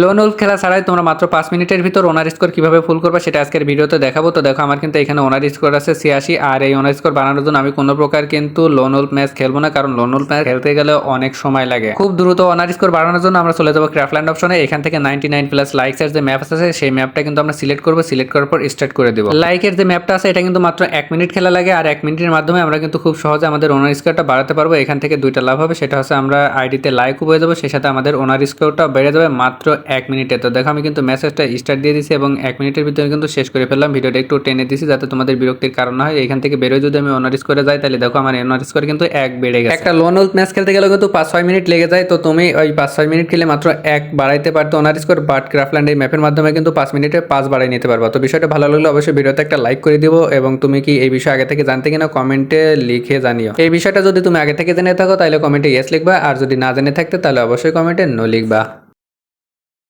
Loan wolf খেলা ছাড়াই তোমরা মাত্র পাঁচ মিনিটের ভিতর ওনার স্কোর কীভাবে ফুল করবে সেটা আজকের ভিডিওতে দেখাবো। তো দেখো, আমার কিন্তু এখানে ওনার স্কোর আছে ছিয়াশি, আর এই ওনার স্কোর বানানোর জন্য আমি কোনো প্রকার কিন্তু লোন উল্ফ ম্যাচ খেলব না, কারণ লোন উল্ফ ম্যাচ খেলতে গেলে অনেক সময় লাগে। খুব দ্রুত ওনার স্কোর বাড়ানোর জন্য আমরা চলে যাব ক্রাফল্যান্ড অপশনে এখান থেকে নাইনটি নাইন প্লাস লাইকসের যে ম্যাপ আছে সেই ম্যাপটা কিন্তু আমরা সিলেক্ট করব সিলেক্ট করার পর স্টার্ট করে দেবো। লাইকের যে ম্যাপটা আছে, এটা কিন্তু মাত্র এক মিনিট খেলা লাগে, আর এক মিনিটের মাধ্যমে আমরা কিন্তু খুব সহজে আমাদের ওনার স্কোরটা বাড়াতে পারব। এখান থেকে দুইটা লাভ হবে, সেটা হচ্ছে আমরা আইডিতে লাইকও হয়ে যাব, সেই সাথে আমাদের ওনার স্কোরটা বেড়ে যাবে মাত্র এক মিনিটে। তো দেখো, আমি কিন্তু মেসেজটা স্টার্ট দিয়ে দিয়েছি এবং এক মিনিটের ভিতরে কিন্তু শেষ করে ফেললাম। ভিডিওটা একটু টেনে দিয়েছি যাতে তোমাদের বিরক্তির কারণ হয়। এখান থেকে বেরোয় যদি আমি ওনার স্কোরে যাই, তাহলে দেখো আমার ওনার স্কোর কিন্তু এক বেড়ে গেছে। একটা লোন ম্যাচ খেলতে গেলে কিন্তু পাঁচ ছয় মিনিট লেগে যায়। তো তুমি ওই পাঁচ ছয় মিনিট খেলে মাত্র এক বাড়াইতে পারতো ওনার স্কোর বাট ক্রাফল্যান্ড এই ম্যাপের মাধ্যমে কিন্তু পাঁচ মিনিটে পাঁচ বাড়াই নিতে পারব। তো বিষয়টা ভালো লাগলে অবশ্যই ভিডিওতে একটা লাইক করে দিবো এবং তুমি কি এই বিষয়ে আগে থেকে জানতে কিনা কমেন্টে লিখে জানিও। এই বিষয়টা যদি তুমি আগে থেকে জেনে থাকো, তাহলে কমেন্টে ইয়েস লিখবা। আর যদি না জেনে থাকতে, তাহলে অবশ্যই কমেন্টে নো লিখবা।